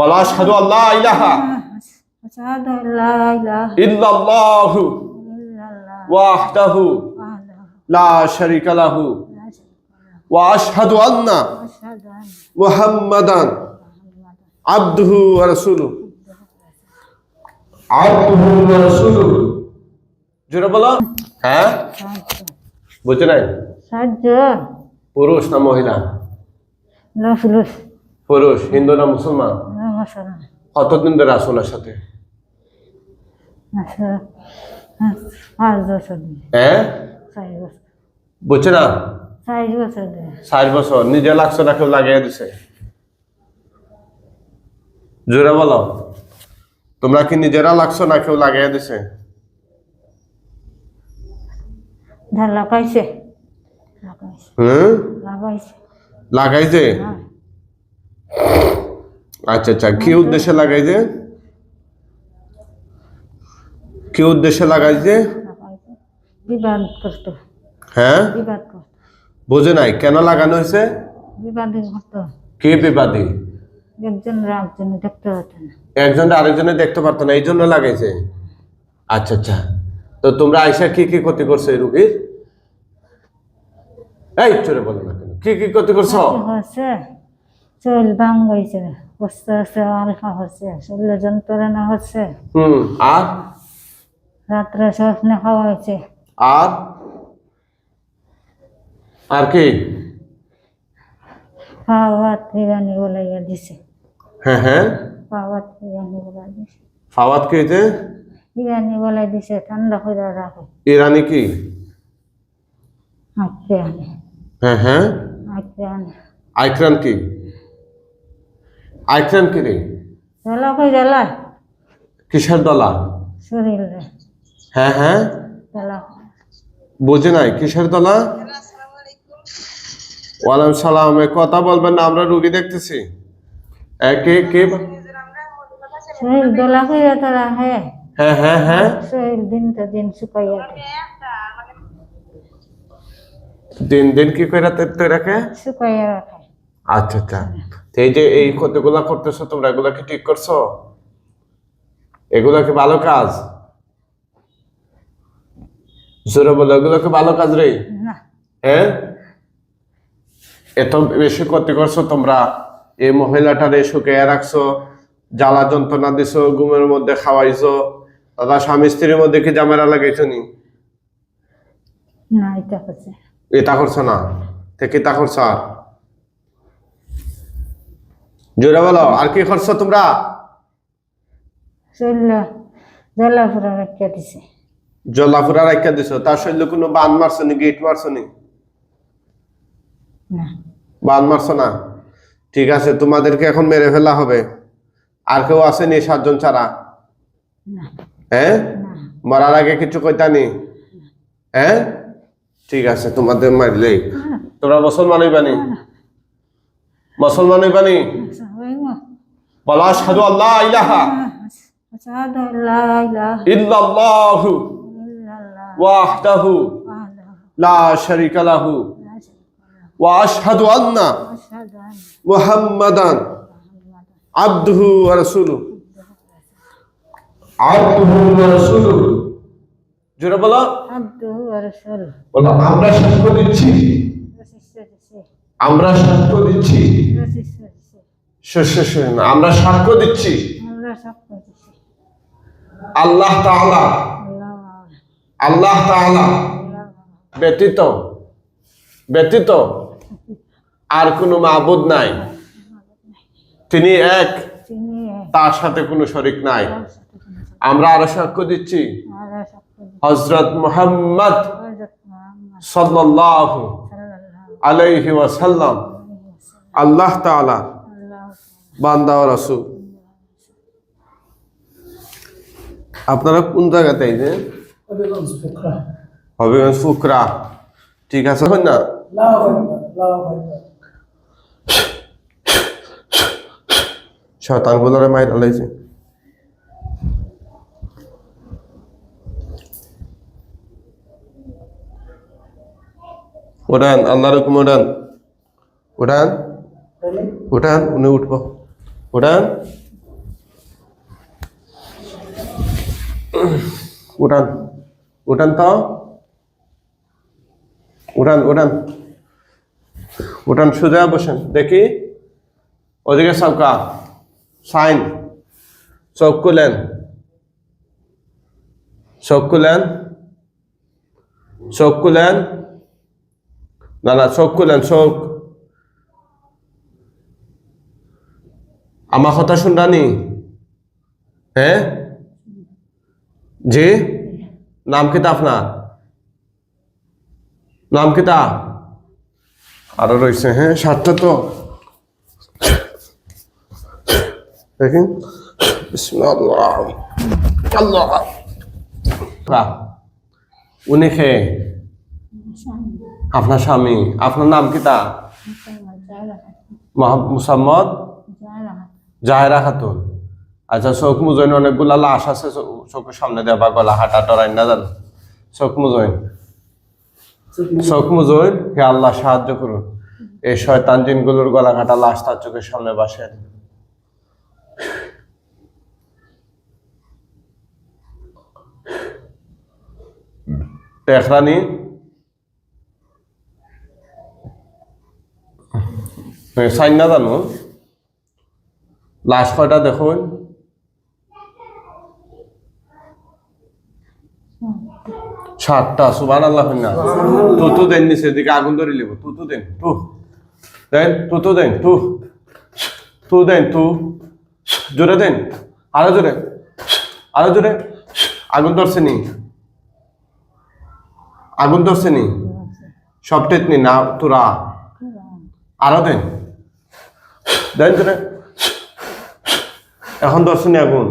বলো আশহাদু إلا ইলাহা আশহাদু আল্লা ইলাহা ইল্লাল্লাহু ওয়াহদাহু লা শারীকা عبده ورسوله. عبده ورسوله. جنو بلا؟ ها؟ بوچ رہے سجا پروش نا محلہ نا فلوس پروش ہندو نا مسلمان نا কতদিন ধরে আসলার সাথে? হ্যাঁ? বুঝছে না? নিজে লাগছে না কেউ লাগিয়ে দিছে? জোরে বলো। তোমরা কি নিজেরা লাগছো না কেউ লাগিয়ে দিছে? লাগাইছে। লাগাইছে। আচ্ছা আচ্ছা কি উদ্দেশ্যে লাগাইছে কি উদ্দেশ্যে লাগাইছে বিবাদ করতো হ্যাঁ? বিবাদ করতো বোঝে নাই কেন লাগানো হয়েছে? বিবাদ করতো কে বিবাদী? একজন একজন দেখতে না। একজন আরেকজনে দেখতে পারতো না এই জন্য লাগাইছে? আচ্ছা আচ্ছা। তো তোমরা আইসা কি কি ক্ষতি করছ এই রুগীর? এই চলে বলো না কেন কি কি ক্ষতি করছ? চল ভাঙ হয়েছে বসতে বসতে আলফা হচ্ছে শরীরে যন্ত্রণা হচ্ছে। হুম আর? রাত্রে স্বপ্নে খাওয়া হয়েছে আর? আর কি? বলাইয়া দিছে। হ্যাঁ হ্যাঁ। ভাত বলাই দিছে। ফাওয়াত কি বলাই দিছে ঠান্ডা করে রাখে। ইরানি কি? হ্যাঁ হ্যাঁ। কি? আইক্রান কি রে? জ্বালা কই জ্বালা? কিসের দলা শরীরে হ্যাঁ হ্যাঁ। জ্বালা। বুঝে নাই কিসের দলা ওয়ালাইকুম সালাম কথা বলবেন না আমরা রুগী দেখতেছি। এ, কে কে? শরীর দোলা করে তো রাখে হ্যাঁ হ্যাঁ হ্যাঁ। শরীর দিন তো দিন শুকাইয়া। দিন দিন কি করে তো রাখে শুকাইয়া রাখে। আচ্ছা আচ্ছা। তো এই যে এই ক্ষতিগুলা করতেছো তোমরা এগুলা কি ঠিক করছ? এগুলা কি ভালো কাজ? জোরে বলো এগুলো কি ভালো কাজ রে? হ্যাঁ? এত বেশি ক্ষতি করছ তোমরা। এই মহিলাটারে শুকিয়ে রাখছো জ্বালা যন্ত্রণা দিছো ঘুমের মধ্যে খাওয়াইছো। দাদা স্বামী স্ত্রীর মধ্যে কি জামেরা লাগাইছো নি? না এটা করছ না? থেকে তা করছ আর? জোরে বলো। আর কি করছ তোমরা? দিছে। জল্লাফুরা রাখা দিছো। তার শরীরে কোনো বান মারছো নি গেট মারছো নি? বান মারছো না? ঠিক আছে তোমাদেরকে এখন মেরে ফেলা হবে। আর কেউ আসেনি সাতজন ছাড়া? হ্যাঁ? মরার আগে কিছু কইতানি হ্যাঁ? ঠিক আছে তোমাদের মারলেই। তোমরা মুসলমান হইবানি মুসলমান বানি বলা সাধু আল্লাহ ইলাহা। ইল্লাল্লাহু ওয়াহদাহু লা শারিকা লাহু ওয়া আশহাদু আন্না মুহাম্মাদান আবদুহু ওয়া রাসূলুহু। আবদুহু ওয়া রাসূলুহু। জোরে বলো। ওয়া রাসূলুহু। বলো আমরা সাক্ষ্য দিচ্ছি। আমরা সাক্ষ্য দিচ্ছি। আমরা সাক্ষ্য দিচ্ছি। আল্লাহ তাহলা আল্লাহ। তাহলা ব্যতীত ব্যতীত আর কোনো মাবুদ নাই। তিনি এক তার সাথে কোনো শরিক নাই। আমরা আরও সাক্ষ্য দিচ্ছি। হজরত মোহাম্মদ সাল্লাহ আলাইহি ওয়াসাল্লাম। আল্লাহ তালা বান্দা ও রাসূল। আপনারা কোন জায়গাতে এই যে? হবিগঞ্জ ফুকরা। ঠিক আছে হয় না? শয়তান গুলোরে মাইর আলাইছে উঠান আল্লাহর হুকুম উঠান। উঠান? উঠান উনি উঠবো। ওটা? উঠান। উঠান তো? উঠান উঠান। উঠান সোজা বসেন, দেখি। ওদিকে সবকা সাইন। চোখ খুলেন। চোখ খুলেন। চোখ খুলেন। না না, চোখ খুলেন, চোখ। আমার কথা শুনরানি হ্যাঁ জি? নাম কিতা আপনার? নাম কিতা আরও রয়েছে হ্যাঁ সাতটা তো। দেখেন উনি খে আপনার স্বামী। আপনার নাম কিতা মোহাম্মদ মুসাম্মদ? জাহেরা খাতুন। আচ্ছা চোখ মুজইন অনেকগুলা লাশ আছে চোখের সামনে দেবা গলা হাঁটা টরাই না জানো? চোখ মুজইন। চোখ মুজইন, হে আল্লাহ, সাহায্য করুন। এই শয়তান জিনগুলোর গলা কাটা লাশ তার চোখের সামনে বাসেন টেকরানি। সাইন না জানো? লাশ কয়টা দেখুন সাতটা সুবান আল্লাহ না তু তু দেন নিচে দিকে আগুন ধরে লিব তু তু দেন তু দেন তু তু দেন তু তু দেন তু জোরে দেন, আরও জোরে। আরও জোরে। আগুন ধরছে নি। আগুন ধরছে নি। সব টেতনি না, তোরা। আরও দেন। দেন জোরে। এখন ধরছে নি আগুন?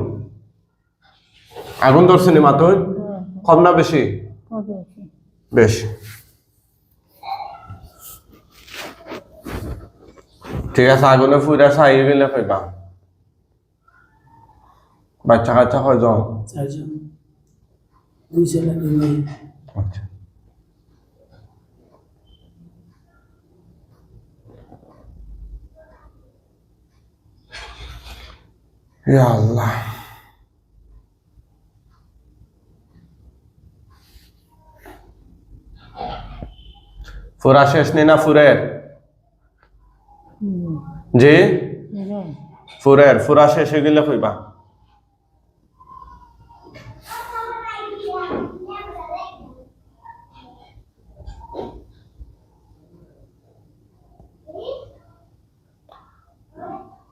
আগুন ধরছে নি মাতই? কম না বেশি? বেশ। ঠিক আছে আগুনে ফুইরা চাই গেলে কইবা। বাচ্চা কাচ্চা দুই মেয়ে। আচ্ছা। ইয়া আল্লাহ ফুরা শেষ নেই না ফুরের জি ফুরের ফুরা শেষ হয়ে গেলে কইবা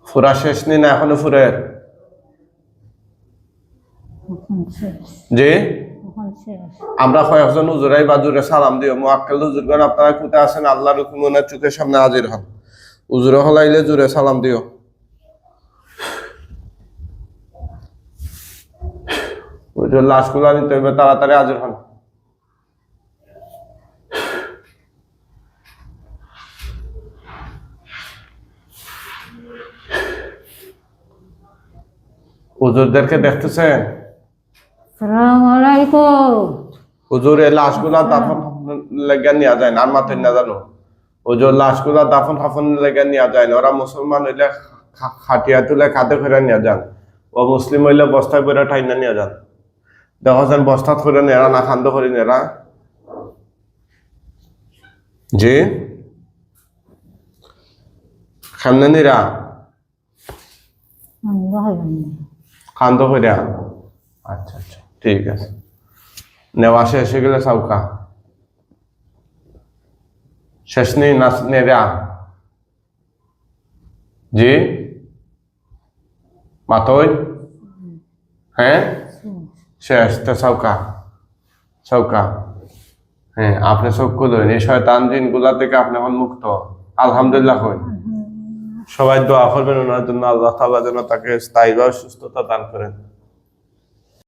ফুরা শেষ নেই না এখনও ফুরের জি? আমরা কয়েকজন হুজুরাই বাজুরে সালাম দিও। মোয়াক্কেল হুজুরগণ আপনারা কোথায় আছেন? আল্লাহর হুকুমনের চোখের সামনে হাজির হন। হুজুরে হলাইলে জুড়ে সালাম দিও। লাশগুলো নিতে হইবে তাড়াতাড়ি হাজির হন। হুজুরদেরকে দেখতেছেন? সালাম আলাইকুম হুজুর এই লাশগুলা দাফন লেগে নেওয়া যায় না আর মাথায় না। জানো হুজুর লাশগুলা দাফন কাফন লেগে নেওয়া যায় না। ওরা মুসলমান হইলে খা- খাটিয়া তুলে কাঁধে করে নিয়ে যান। ও মুসলিম হইলে বস্তায় ঠাইনা নিয়ে যান। দেখা যান বস্তাত করে নেরা না খান্দ করে নেরা জি? খান্দ আচ্ছা আচ্ছা। ঠিক আছে। নেওয়া শেষ হয়ে গেলে সাউকা শেষ নেই, না নেরা জি? মাতই? হ্যাঁ? শেষ, তো সাউকা সাউকা হ্যাঁ আপনি চোখ খুলুন। এই শয়তান দিনগুলা থেকে আপনি এখন মুক্ত। আলহামদুলিল্লাহ হন সবাই দোয়া করবেন, ওনার জন্য আল্লাহ তাআলা যেন তাকে স্থায়ীভাবে সুস্থতা দান করেন।